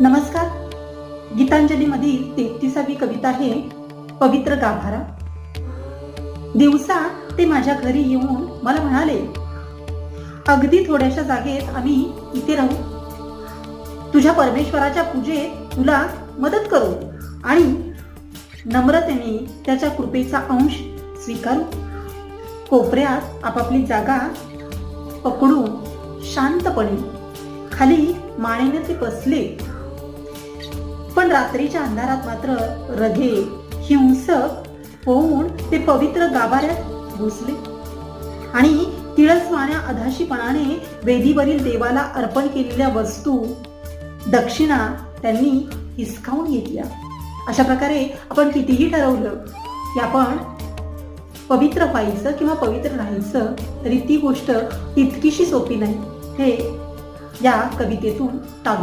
नमस्कार. गीतांजलीमधील तेहतीसावी कविता आहे पवित्र गाभारा. दिवसा ते माझ्या घरी येऊन मला म्हणाले अगदी थोड्याशा जागेत आम्ही इथे राहू. तुझ्या परमेश्वराच्या पूजेत तुला मदत करू आणि नम्रतेने त्याच्या कृपेचा अंश स्वीकारू. कोपऱ्यात आपापली जागा पकडून शांतपणे खाली मानेने ते बसले. पण रात्रीच्या अंधारात मात्र रघे हिंसक होऊन ते पवित्र गाभाऱ्यात घुसले. आणि तिळसवाण्या अधाशीपणाने वेदीवरील देवाला अर्पण केलेल्या वस्तू दक्षिणा त्यांनी हिसकावून घेतल्या. अशा प्रकारे आपण कितीही ठरवलं की आपण पवित्र व्हायचं किंवा पवित्र राहायचं तरी ती गोष्ट तितकीशी सोपी नाही हे या कवितेतून टागो